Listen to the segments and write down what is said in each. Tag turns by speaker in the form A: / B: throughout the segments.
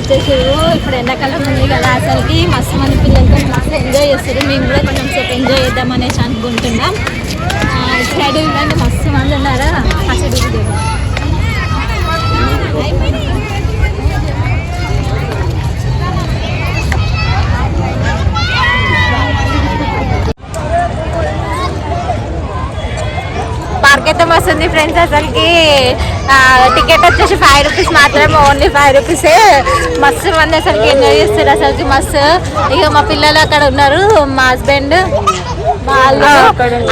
A: వచ్చేసారు. ఇప్పుడు ఎండాకాలం ఉంది కదా అసలుకి. మస్తు మంది పిల్లలతో మస్తు ఎంజాయ్ చేస్తారు. మేము కూడా కొంచెం సేపు ఎంజాయ్ చేద్దాం అనేసి అనుకుంటున్నాం. ఇటు సైడ్ ఇలాంటి మస్తు మంది ఉన్నారా? ఆ ఉంది ఫ్రెండ్స్ అసలుకి టికెట్ వచ్చేసి ఫైవ్ రూపీస్ మాత్రమే ఓన్లీ ఫైవ్ రూపీసే మస్తు మంది అసలుకి ఎంజాయ్ చేస్తారు అసలుకి మస్తు ఇక మా పిల్లలు అక్కడ ఉన్నారు మా హస్బెండ్ వాళ్ళు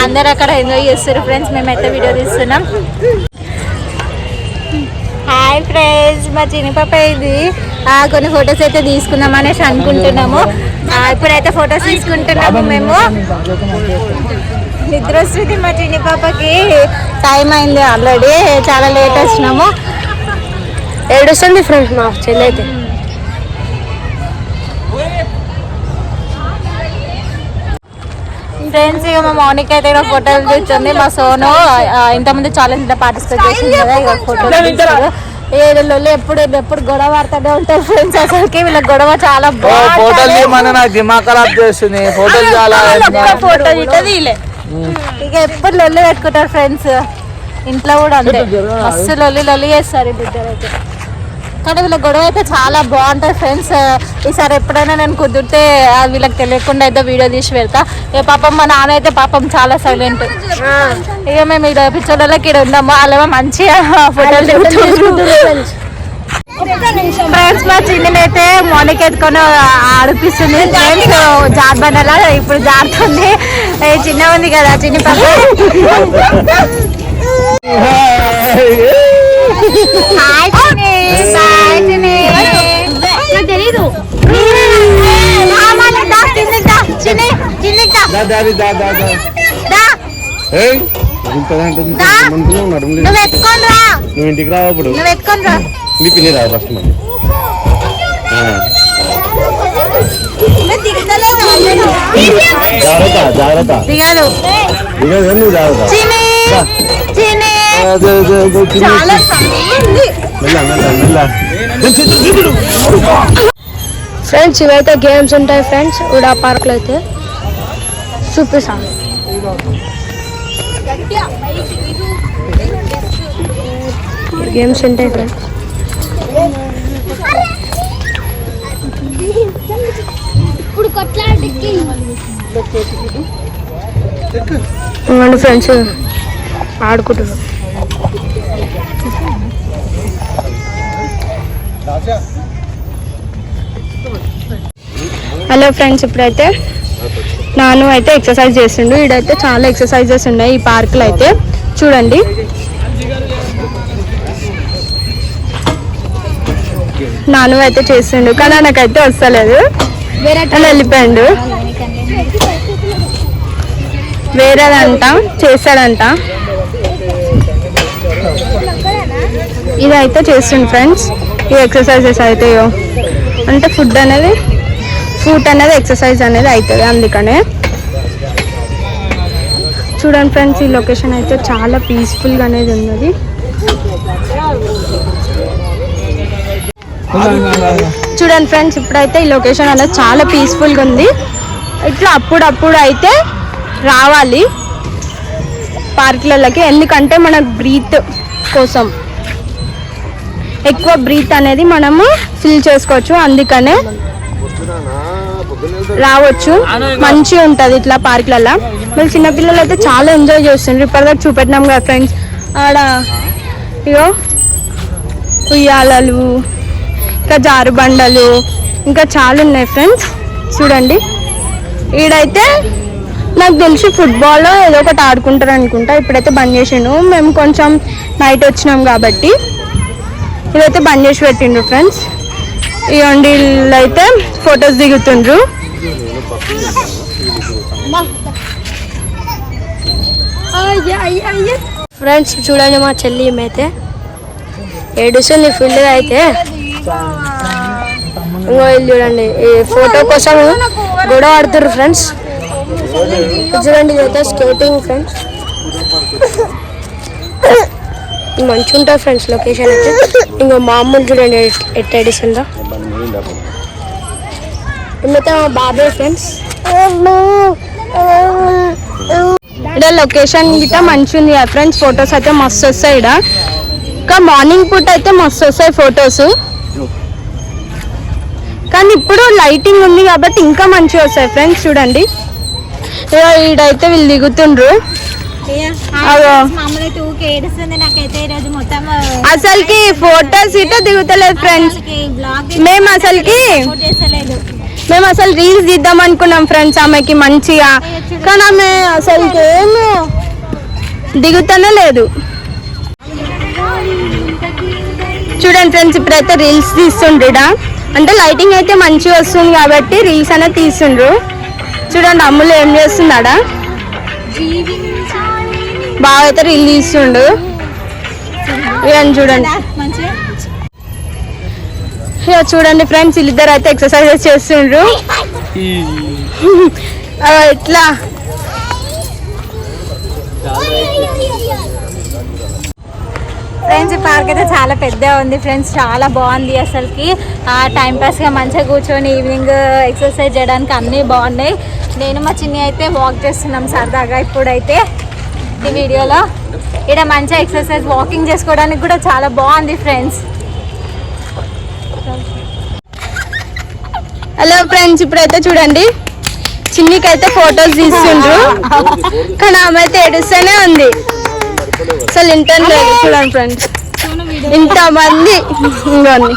A: అందరు అక్కడ ఎంజాయ్ చేస్తారు ఫ్రెండ్స్ మేమైతే వీడియో తీస్తున్నాం హాయ్ ఫ్రెండ్స్ మా చిన్న పాప ఇది కొన్ని ఫొటోస్ అయితే తీసుకుందాం అనేసి అనుకుంటున్నాము ఇప్పుడైతే ఫొటోస్ తీసుకుంటున్నాము మేము నిద్ర వస్తుంది మా చిన్ని పాపకి టైం అయింది ఆల్రెడీ చాలా లేట్ వచ్చినాము.
B: ఏడుస్తుంది ఫ్రెండ్స్ మా చెల్లి అయితే.
A: ఫ్రెండ్స్ ఇక మా మౌనిక అయితే ఇక్కడ ఫోటోలు తెచ్చింది మా సోను ఇంతకుముందు ఛాలెంజ్లో పార్టిసిపేట్ చేసింది కదా ఇక ఫోటోలు ఏదో ఎప్పుడు ఎప్పుడు గొడవ పడుతూనే ఉంటారు ఫ్రెండ్స్ అసలుకి. వీళ్ళ గొడవ చాలా
C: ఫోటోలు
A: బాగుంటుంది
C: తీయమని నాకు దిమాగ్ ఖరాబ్ చేస్తుంది ఫోటోలు చాలా
A: ఫోటో ఇక ఎప్పుడు లొల్లి పెట్టుకుంటారు ఫ్రెండ్స్ ఇంట్లో కూడా అంతే. మస్తు లొల్లి లొల్లి చేస్తారు ఇద్దరు అయితే కానీ వీళ్ళ గొడవ అయితే చాలా బాగుంటుంది ఫ్రెండ్స్ ఈసారి ఎప్పుడైనా నేను కుదిరితే వీళ్ళకి తెలియకుండా అయితే వీడియో తీసి వెళ్తా ఏ పాపం మా నాన్న అయితే పాపం చాలా సైలెంట్ ఇక మేము ఇక్కడ పిచ్చోళ్ళకి ఇక్కడ ఉన్నాము. వాళ్ళేమో మంచిగా ఫోటోలు ఫ్రెండ్స్ మా చిన్ననైతే మోనిక్ ఎత్తుకొని ఆడిపిస్తుంది. ఫ్రెండ్స్ జార్బండలా ఇప్పుడు జారుతుంది. చిన్న ఉంది కదా చిన్న చిన్ని చిన్ని
B: నాకు తెలీదు.
A: చిన్ని చిన్ని. నువ్వు
C: ఇంటికి రావు అప్పుడు
A: నువ్వు ఎత్తుకొని రా.
C: నీ పిన్ని రా ఫస్ట్ ఆ. జాగ్రత్త జాగ్రత్త.
A: దిగాలు.
C: ఇక నువ్వు జాగ్రత్త.
B: ఫ్రెండ్స్ ఇవైతే గేమ్స్ ఉంటాయి ఫ్రెండ్స్ ఉడా పార్క్లో అయితే చూపిస్తాను గేమ్స్ ఉంటాయి ఫ్రెండ్స్
A: ఇప్పుడు కొట్లాడికి
B: ఇవ్వండి ఫ్రెండ్స్? ఆడుకుంటున్నాం. హలో ఫ్రెండ్స్ ఇప్పుడైతే నాను అయితే ఎక్సర్సైజ్ చేస్తుండు. ఈడైతే చాలా ఎక్సర్సైజెస్ ఉన్నాయి ఈ పార్క్లో అయితే. చూడండి. నాను అయితే చేస్తుండు కానీ నాకైతే వస్తలేదు. అలా వెళ్ళిపోయాడు. వేరేదంట చేస్తాడంట ఇది అయితే చేస్తుంది ఫ్రెండ్స్. ఈ ఎక్సర్సైజెస్ అయితే. అంటే ఫుడ్ అనేది ఫుడ్ అనేది ఎక్సర్సైజ్ అనేది అవుతుంది అందుకనే. చూడండి ఫ్రెండ్స్ ఈ లొకేషన్ అయితే చాలా పీస్ఫుల్గా అనేది ఉన్నది. చూడండి ఫ్రెండ్స్ ఇప్పుడైతే ఈ లొకేషన్ అనేది చాలా పీస్ఫుల్గా ఉంది. ఇట్లా అప్పుడప్పుడు అయితే రావాలి పార్కులకి ఎందుకంటే మన బ్రీత్ కోసం. ఎక్కువ బ్రీత్ అనేది మనము ఫిల్ చేసుకోవచ్చు అందుకనే రావచ్చు. మంచిగా ఉంటుంది ఇట్లా పార్కులలో. మళ్ళీ చిన్నపిల్లలు అయితే చాలా ఎంజాయ్ చేస్తుండ్రు. ఇప్పటిదాకా చూపెట్టినాం కదా ఫ్రెండ్స్. ఆడ ఇగో ఉయ్యాలలు ఇంకా జారుబండలు ఇంకా చాలా ఉన్నాయి ఫ్రెండ్స్ చూడండి. ఈడైతే నాకు తెలిసి ఫుట్బాల్ ఏదో ఒకటి ఆడుకుంటారు అనుకుంటా. ఇప్పుడైతే బంద్ చేసిండు మేము కొంచెం నైట్ వచ్చినాం కాబట్టి ఇదైతే బంద్ చేసి పెట్టిండ్రు ఫ్రెండ్స్ ఈ వండిళ్ళు అయితే ఫొటోస్ దిగుతుండ్రు. ఫ్రెండ్స్ చూడండి మా చెల్లి అయితే. ఏడుస్తుంది ఫుల్గా అయితే. ఇంకో వీళ్ళు చూడండి ఈ ఫోటో కోసం గొడవ ఆడుతుర్రు ఫ్రెండ్స్ చూడండి ఇదైతే స్కేటింగ్ ఫ్రెండ్స్ మంచిగా ఉంటుంది ఫ్రెండ్స్ లొకేషన్ అయితే. ఇంకో మామూలు చూడండి ఎట్- ఎట్ట ఎడిసిందో మిగతా మా బాబాయ్ ఫ్రెండ్స్ ఇక్కడ లొకేషన్ గిట్ట మంచిగా ఉంది ఫ్రెండ్స్ ఫొటోస్ అయితే మస్తు వస్తాయి ఇక్కడ. ఇంకా మార్నింగ్ పూట అయితే మస్తు వస్తాయి ఫొటోస్ కానీ ఇప్పుడు లైటింగ్ ఉంది కాబట్టి ఇంకా మంచిగా వస్తాయి ఫ్రెండ్స్ చూడండి. ఈడైతే వీళ్ళు దిగుతుండ్రు. అసలుకి ఫొటోస్ ఇట దిగుతలేదు ఫ్రెండ్స్ మేము అసలుకి మేము అసలు రీల్స్ తీద్దాం అనుకున్నాం ఫ్రెండ్స్ ఆమెకి మంచిగా. కానీ ఆమె అసలుకి ఏమి దిగుతానే లేదు. చూడండి ఫ్రెండ్స్ ఇప్పుడైతే రీల్స్ తీస్తుండ్రుడా అంటే లైటింగ్ అయితే మంచిగా వస్తుంది కాబట్టి రీల్స్ అనేది తీస్తుండ్రు చూడండి అమ్ములు ఏం చేస్తున్నాడా? బాగా అయితే రీల్ తీస్తుండు ఇవన్నీ చూడండి. ఇక చూడండి ఫ్రెండ్స్ వీళ్ళిద్దరు అయితే ఎక్సర్సైజెస్ చేస్తుండ్రు. ఇట్లా
A: ఫ్రెండ్స్ ఈ పార్క్ అయితే చాలా పెద్ద ఉంది. ఫ్రెండ్స్ చాలా బాగుంది అసలుకి. టైం పాస్గా మంచిగా కూర్చొని ఈవినింగ్ ఎక్సర్సైజ్ చేయడానికి అన్నీ బాగున్నాయి. నేను మా చిన్ని అయితే వాక్ చేస్తున్నాం సరదాగా ఇప్పుడైతే ఈ వీడియోలో. ఇక్కడ మంచిగా ఎక్సర్సైజ్ వాకింగ్ చేసుకోవడానికి కూడా చాలా బాగుంది ఫ్రెండ్స్.
B: హలో ఫ్రెండ్స్ ఇప్పుడైతే చూడండి. చిన్నికైతే ఫొటోస్ తీస్తుండ్రు. కానీ ఆమె అయితే ఏడుస్తూనే ఉంది. అసలు ఇంటర్ లేదు చూడండి ఫ్రెండ్స్ ఇంతమంది ఇంకోండి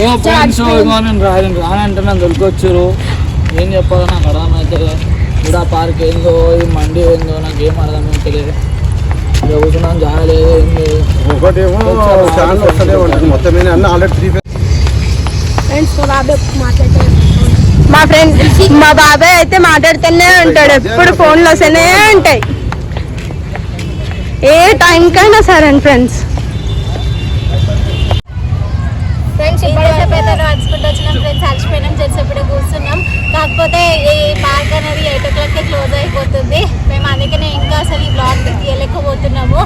C: ఏం
D: రాయను రానంటే నన్ను దొరికొచ్చారు. ఏం చెప్పాలో నాకు అర్థమైతే కూడా పార్క్ ఏందో ఈ మండి ఏందో నాకు ఏం అర్థమైతలేదు ఇక కూర్చున్నాను జాగలేదు ఏం లేదు.
C: ఒకటేమో ఛాన్స్ వస్తలే ఉంటుంది. అన్న ఆల్రెడీ త్రీ
B: మా ఫ్రెండ్ మా బాబాయ్ అయితే మాట్లాడుతూనే ఉంటాడు. ఎప్పుడు ఫోన్లో వస్తూనే ఉంటాయి. ఏ టైంకైనా సరే ఫ్రెండ్స్
A: ఫ్రెండ్స్ ఇంతసేపు అయితే నడుచుకుంటూ వచ్చినాం ఫ్రెండ్స్ అలసిపోయినాం చేసేప్పుడు కూర్చున్నాం. కాకపోతే అనేది ఎయిట్ ఓ క్లాక్కి క్లోజ్ అయిపోతుంది. మేము అందుకనే ఇంకా అసలు ఈ బ్లాగ్ తీయలేకపోతున్నాము.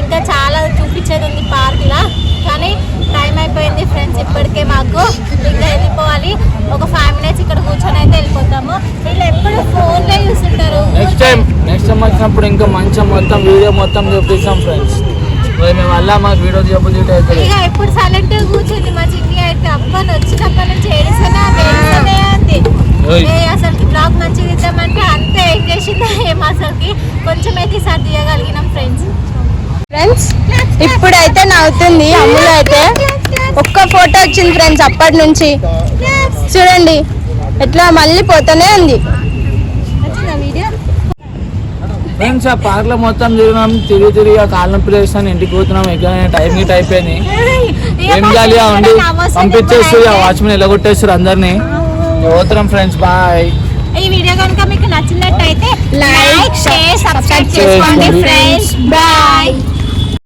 A: ఇంకా చాలా చూపించేది ఉంది పార్క్లా కానీ టైం అయిపోయింది ఫ్రెండ్స్ ఇప్పటికే మాకు. ఇంకా వెళ్ళిపోవాలి. ఒక ఫైవ్ మినిట్స్ ఇక్కడ కూర్చొని అయితే వెళ్ళిపోతాము. వీళ్ళు ఎప్పుడు ఫోన్లో చూస్తుంటారు.
D: నెక్స్ట్ టైం నెక్స్ట్ టైం వచ్చినప్పుడు ఇంకా మంచిగా మొత్తం వీడియో మొత్తం చూపిస్తాం ఫ్రెండ్స్ మేము వల్ల మాకు వీడియో
A: ఇక ఎప్పుడు సైలెంట్ కూర్చుంది మా చిన్ని అయితే. అప్పని వచ్చినప్పటి నుంచి ఏడిస్తేనే అది ఏ అసలుకి బ్లాగ్ మంచిగా ఇద్దామంటే అంతే ఏం చేసిందో ఏమో అసలుకి. కొంచెం అయితే ఈసారి తీయగలిగినాం ఫ్రెండ్స్
B: ఫ్రెండ్స్ ఇప్పుడైతే నవ్వుతుంది అమ్ములు అయితే ఒక్క ఫోటో వచ్చింది ఫ్రెండ్స్ అప్పటి నుంచి. చూడండి ఎట్లా మళ్ళీ పోతూనే ఉంది.
A: వచ్చిందా వీడియో
D: ఫ్రెండ్స్ ఆ పార్క్లో మొత్తం తిరిగినాం తిరిగి తిరిగి ఆ కాళ్ళ నొప్పి లేస్తాను ఇంటికి పోతున్నాం ఎక్కడ టైం గిట్ అయిపోయింది. ఏం చేయాలి అండి పంపించేస్తారు ఆ వాచ్మెన్ ఎలా కొట్టేస్తారు అందరినీ. పోతున్నాం ఫ్రెండ్స్ బాయ్.
A: ఈ వీడియో కనుక మీకు నచ్చినట్టయితే లైక్ షేర్ సబ్స్క్రైబ్
D: చేసుకోండి
A: చేసుకోండి ఫ్రెండ్స్
B: బాయ్